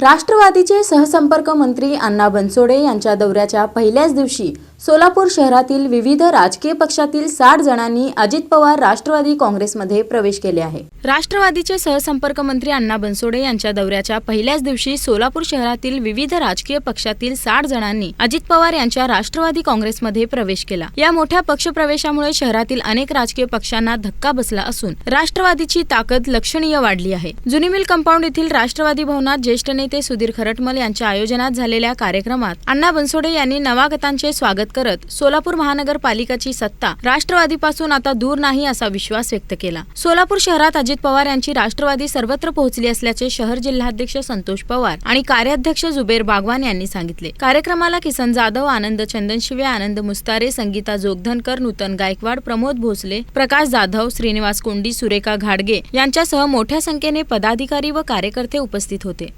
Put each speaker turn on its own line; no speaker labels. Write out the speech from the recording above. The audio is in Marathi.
राष्ट्रवादीचे सहसंपर्क मंत्री अण्णा बनसोडे यांच्या दौऱ्याच्या पहिल्याच दिवशी सोलापूर शहरातील विविध राजकीय पक्षातील साठ जणांनी अजित पवार राष्ट्रवादी काँग्रेसमध्ये प्रवेश केले आहे. राष्ट्रवादीचे सहसंपर्क मंत्री अण्णा बनसोडे यांच्या दौऱ्याच्या पहिल्याच दिवशी सोलापूर शहरातील विविध राजकीय पक्षातील साठ जणांनी अजित पवार यांच्या राष्ट्रवादी काँग्रेसमध्ये प्रवेश केला. या मोठ्या पक्षप्रवेशामुळे शहरातील अनेक राजकीय पक्षांना धक्का बसला असून राष्ट्रवादीची ताकद लक्षणीय वाढली आहे. जुनी मिल कंपाऊंड येथील राष्ट्रवादी भवनात ज्येष्ठ नेते सुधीर खरटमल यांच्या आयोजनात झालेल्या कार्यक्रमात अण्णा बनसोडे यांनी नवागतांचे स्वागत करत सोलापूर महानगरपालिकाची सत्ता राष्ट्रवादीपासून आता दूर नाही असा विश्वास व्यक्त केला. सोलापूर शहरात अजित पवार यांची राष्ट्रवादी सर्वत्र पोहोचली असल्याचे शहर जिल्हाध्यक्ष संतोष पवार आणि कार्याध्यक्ष जुबेर बागवान यांनी सांगितले. कार्यक्रमाला किसन जाधव आनंद चंदनशिवे आनंद मुस्तारे संगीता जोगधनकर नूतन गायकवाड प्रमोद भोसले प्रकाश जाधव श्रीनिवास कोंडी सुरेखा घाडगे यांच्यासह मोठ्या संख्येने पदाधिकारी व कार्यकर्ते उपस्थित होते.